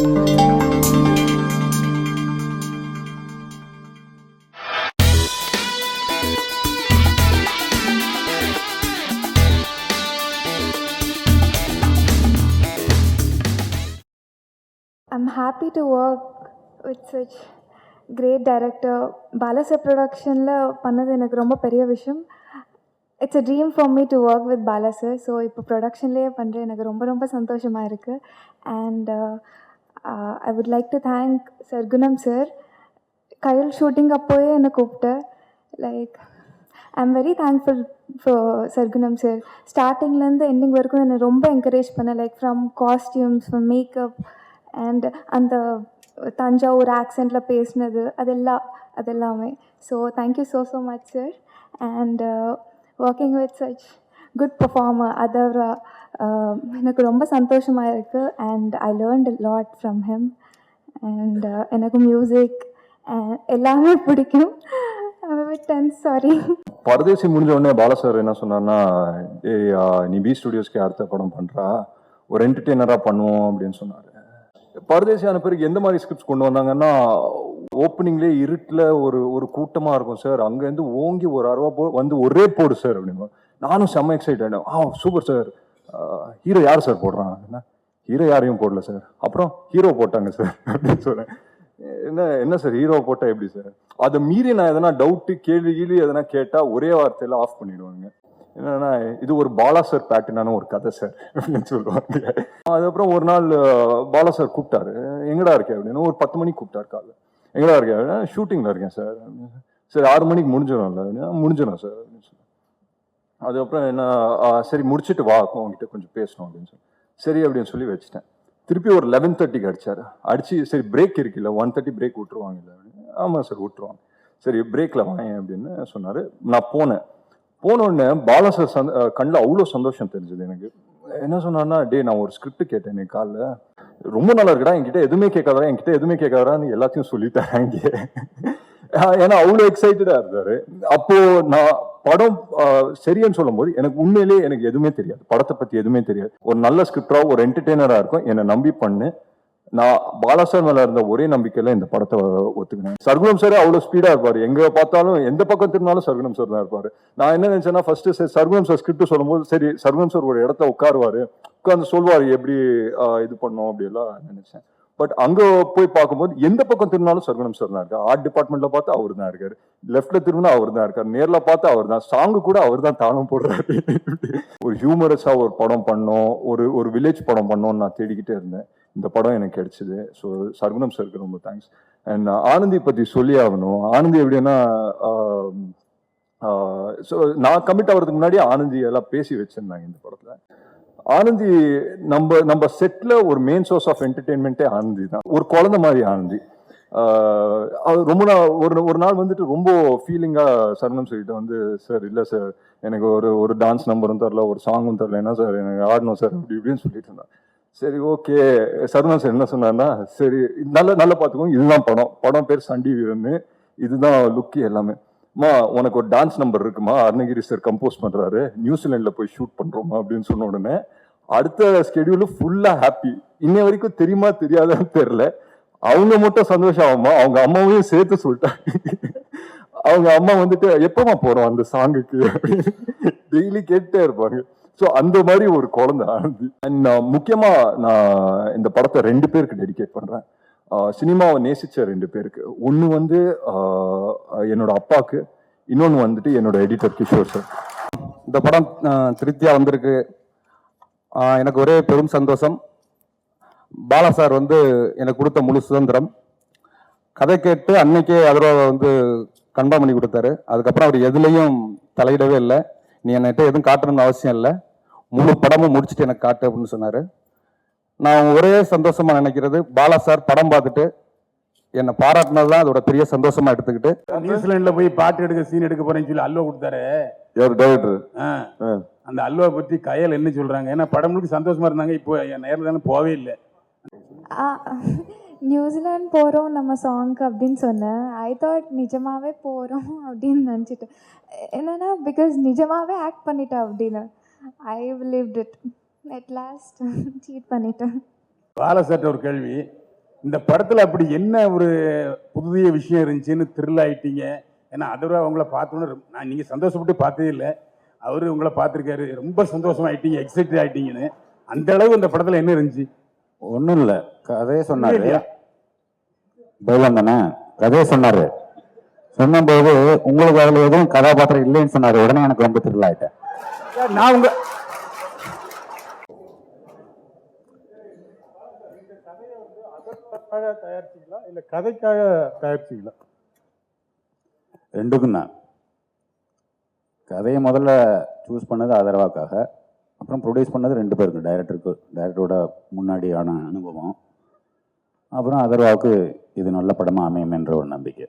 I'm happy to work with such great director Bala sir ப்ரொடக்ஷனில் பண்ணது எனக்கு ரொம்ப பெரிய விஷயம். It's a dream for me to work with Bala sir so இப்போ ப்ரொடக்ஷன்லேயே பண்ணுறேன் எனக்கு ரொம்ப ரொம்ப சந்தோஷமாக இருக்குது and I would like to thank Sargunam sir Kayal shooting அப்போயே என்னை கூப்பிட்டு like I am very thankful for Sargunam sir ஸ்டார்டிங்லேருந்து எண்டிங் வரைக்கும் என்னை ரொம்ப என்கரேஜ் பண்ண like from costumes from makeup and அந்த தஞ்சாவூர் ஆக்சென்ட்டில் பேசினது அதெல்லாம். அதெல்லாமே so thank you so so much sir and working with such good performer Atharvaa எனக்கு ரொம்ப சந்தோஷமாக இருக்குது and I learned lot from him and எனக்கு மியூசிக் எல்லாமே பிடிக்கும். சாரி பரதேசி முடிஞ்ச உடனே பாலா சார் என்ன சொன்னார்னா நீ பி ஸ்டுடியோஸ்க்கு அடுத்த படம் பண்ணுறா ஒரு என்டர்டெய்னராக பண்ணுவோம் அப்படின்னு சொன்னார். பரதேசியான பிறகு எந்த மாதிரி ஸ்கிரிப்ட்ஸ் கொண்டு வந்தாங்கன்னா ஓப்பனிங்லேயே இருட்டில் ஒரு ஒரு கூட்டமாக இருக்கும் சார் அங்கேருந்து ஓங்கி ஒரு அருவா போ வந்து ஒரே போடு சார் அப்படின்னு நானும் செம்ம எக்ஸைட் ஆ சூப்பர் சார் ஹீரோ யார் சார் போடுறான்? என்ன? ஹீரோ யாரையும் போடல சார் அப்புறம் ஹீரோ போட்டாங்க சார் அப்படின்னு சொல்கிறேன் என்ன என்ன சார் ஹீரோ போட்டால் எப்படி சார் அதை மீறி நான் எதனா டவுட்டு கேள்வி கீழி எதனா கேட்டால் ஒரே வார்த்தையில் ஆஃப் பண்ணிடுவாங்க. என்னன்னா இது ஒரு பாலா சார் பேட்டர்னான ஒரு கதை சார் அப்படின்னு சொல்லுவாங்க. அதுக்கப்புறம் ஒரு நாள் பாலா சார் கூப்பிட்டாரு. எங்கடா இருக்கே அப்படின்னு. ஒரு பத்து மணிக்கு கூப்பிட்டாரு காலைல. எங்கடா இருக்கே? அப்படின்னா ஷூட்டிங்கில் இருக்கேன் சார் சரி ஆறு மணிக்கு முடிஞ்சிடும்ல அப்படின்னா. முடிஞ்சிடும் சார் அப்படின்னு சொல்லி அதுக்கப்புறம் என்ன சரி முடிச்சுட்டு வா உங்ககிட்ட கொஞ்சம் பேசணும் அப்படின்னு சொல்லி. சரி அப்படின்னு சொல்லி வச்சுட்டேன். திருப்பி ஒரு லெவன் தேர்ட்டிக்கு அடிச்சாரு. அடித்து சரி பிரேக் இருக்குல்ல ஒன் தேர்ட்டி பிரேக் விட்டுருவாங்கல்ல அப்படின்னு. ஆமாம் சார் விட்டுருவாங்க. சரி பிரேக்கில் வாங்க அப்படின்னு சொன்னார். நான் போனேன். போனோடனே பாலா சார் சந்த கண்ணில் அவ்வளோ சந்தோஷம் தெரிஞ்சது எனக்கு. என்ன சொன்னார்னா டே நான் ஒரு ஸ்கிரிப்ட் கேட்டேன் நீ காலைல. ரொம்ப நல்லா இருக்கடா என்கிட்ட எதுவுமே கேட்காதா என்கிட்ட எதுவுமே கேட்காதான்னு எல்லாத்தையும் சொல்லிட்டாங்க இங்கே ஏன்னா அவ்வளோ எக்ஸைட்டடாக இருந்தார். அப்போது நான் படம் ஆஹ், சரின்னு சொல்லும்போது எனக்கு உண்மையிலேயே எனக்கு எதுவுமே தெரியாது. படத்தை பத்தி எதுவுமே தெரியாது. ஒரு நல்ல ஸ்கிரிப்டா ஒரு என்டர்டெய்னரா இருக்கும். என்னை நம்பி பண்ணு. நான் பாலாசார் மேல இருந்த ஒரே நம்பிக்கையில இந்த படத்தை ஒத்துக்கினேன். சர்குணம் சார் அவ்வளவு ஸ்பீடா இருப்பாரு. எங்க பார்த்தாலும் எந்த பக்கம் திரும்பினாலும் சர்குணம் சார் தான் இருப்பாரு. நான் என்ன நினைச்சேன்னா ஃபர்ஸ்ட் சர்குணம் சார் ஸ்கிரிப்ட் சொல்லும்போது சரி சர்குணம் சார் ஒரு இடத்துல உட்காருவாரு. உட்கார்ந்து சொல்வாரு எப்படி இது பண்ணோம் அப்படி எல்லாம் நினைச்சேன். பட் அங்க போய் பார்க்கும்போது எந்த பக்கம் திரும்பினாலும் சர்குணம் சார் தான் இருக்காரு. ஆர்ட் டிபார்ட்மெண்ட்ல பார்த்தா அவர் தான் இருக்காரு. லெஃப்ட்ல திரும்பினா அவர் தான் இருக்காரு. நேர்ல பார்த்தா அவர் தான். சாங் கூட அவர் தான் தாளம் போடுறாரு. ஒரு ஹியூமரஸா ஒரு படம் பண்ணோம். ஒரு ஒரு வில்லேஜ் படம் பண்ணோம்னு நான் தேடிக்கிட்டே இருந்தேன். இந்த படம் எனக்கு கிடைச்சது. ஸோ சர்குணம் சாருக்கு ரொம்ப தேங்க்ஸ் அண்ட் ஆனந்தி பத்தி சொல்லி ஆகணும். ஆனந்தி எப்படின்னா ஸோ நான் கமிட் ஆகிறதுக்கு முன்னாடி ஆனந்தி எல்லாம் பேசி வச்சிருந்தாங்க இந்த படத்தில். ஆனந்தி நம்ம நம்ம செட்டில் ஒரு மெயின் சோர்ஸ் ஆஃப் என்டர்டெயின்மெண்ட்டே ஆனந்தி தான். ஒரு குழந்தை மாதிரி ஆனந்தி. அது ரொம்ப நாள் ஒரு ஒரு நாள் வந்துட்டு ரொம்ப ஃபீலிங்காக சரணம் சொல்லிட்டு வந்து சார் இல்லை சார் எனக்கு ஒரு ஒரு டான்ஸ் நம்பரும் தரல ஒரு சாங்கும் தரல என்ன சார் எனக்கு ஆடணும் சார் அப்படி இப்படின்னு சொல்லிட்டு இருந்தான். சரி ஓகே சரணம் சார் என்ன சொன்னார்னா சரி நல்ல நல்லா பார்த்துக்கோங்க இதுதான் படம். படம் பேர் சண்டி வீரன்னு இதுதான் லுக்கு எல்லாமே. அம்மா உனக்கு ஒரு டான்ஸ் நம்பர் இருக்குமா? அருணகிரி சார் கம்போஸ் பண்ணுறாரு நியூசிலாண்டில் போய் ஷூட் பண்ணுறோமா அப்படின்னு சொன்ன உடனே அடுத்த ஸ்கெடியூலு ஃபுல்லாக ஹாப்பி இன்ன வரைக்கும் தெரியுமா தெரியாதான்னு தெரில அவங்க மட்டும் சந்தோஷம் ஆகுமா? அவங்க அம்மாவையும் சேர்த்து சொல்லிட்டாங்க அவங்க அம்மா வந்துட்டு எப்பமா போகிறோம் அந்த சாங்குக்கு டெய்லி கேட்டே இருப்பாங்க. ஸோ அந்த மாதிரி ஒரு குழந்தை ஆனந்தி அண்ட் முக்கியமாக நான் இந்த படத்தை ரெண்டு பேருக்கு டெடிகேட் பண்ணுறேன் சினிமாவை நேசித்த ரெண்டு பேருக்கு. ஒன்று வந்து என்னோட அப்பாவுக்கு இன்னொன்று வந்துட்டு என்னோட எடிட்டர் கிஷோர் சார் இந்த படம் திருத்தியா வந்திருக்கு. எனக்கு ஒரே பெரும் சந்தோஷம். பாலா சார் வந்து எனக்கு கொடுத்த முழு சுதந்திரம். கதை கேட்டு அன்னைக்கே அதர்வாவை வந்து கன்ஃபார்ம் பண்ணி கொடுத்தாரு. அதுக்கப்புறம் அவர் எதுலேயும் தலையிடவே இல்லை. நீ என்னகிட்ட எதுவும் காட்டணும்னு அவசியம் இல்லை. முழு படமும் முடிச்சுட்டு எனக்கு காட்டு அப்படின்னு சொன்னார். நான் ஒரே சந்தோஷமா நினைக்கிறது. பாலா சார் படம் பார்த்துட்டு என்னை பாராட்டினது தான் அதோட பெரிய சந்தோஷமா எடுத்துக்கிட்டு. நியூசிலாந்துல போய் பாட்டு எடுக்க சீன் எடுக்க போறேன்னு சொல்லி அல்வா கொடுத்தாரு. யார் டைரக்டர் ஆ. அந்த அல்வா பத்தி கையல் என்ன சொல்றாங்க? ஏன்னா படம் முழுக்க சந்தோஷமா இருந்தாங்க. இப்போ என் நேரில் தானே போவே இல்லை. நியூசிலாந்து போகிறோம் நம்ம சாங்க்கு அப்படின்னு சொன்னேன். ஐ தாட் நிஜமாவே போகிறோம் அப்படின்னு நினச்சிட்டேன். என்னன்னா பிகாஸ் நிஜமாவே ஆக்ட் பண்ணிட்டேன் அப்படின்னு. I believed it at last cheat பண்ணிட்டேன். பாலசட்ட ஒரு கேள்வி. இந்த படத்தில் அப்படி என்ன ஒரு புதிய விஷயம் இருந்துச்சுன்னு த்ரில் ஆயிட்டீங்க? ஏன்னா அதோட அவங்கள பார்த்தோன்னே நான் நீங்கள் சந்தோஷப்பட்டு பார்த்ததே இல்லை. அவர் உங்களை பார்த்துருக்காரு. ரொம்ப சந்தோஷமாயிட்டீங்க எக்ஸைட்டட் ஆயிட்டீங்கன்னு. அந்த அளவு இந்த படத்தில் என்ன இருந்துச்சு? ஒன்றும் இல்லை. கதையை சொன்னாரு. இல்லையா? பைலன் தானே? கதையை சொன்னாரு. சொன்னபோது உங்களுக்கு அதுல எதுவும் கதாபாத்திரம் இல்லைன்னு சொன்னாரு. உடனே எனக்கு ரொம்ப த்ரில் ஆயிட்டேன். சார், நான் உங்க தயாரிச்சிங்களா? இல்லை கதைக்காக தயாரிச்சிங்களா? ரெண்டுக்கும் தான். கதையை முதல்ல சூஸ் பண்ணது ஆதரவாக்காக அப்புறம் ப்ரொடியூஸ் பண்ணது ரெண்டு பேருக்கு டைரக்டருக்கு டைரக்டரோட முன்னாடியான அனுபவம். அப்புறம் அதர்வாவுக்கு இது நல்ல படமாக அமையும் என்ற ஒரு நம்பிக்கை.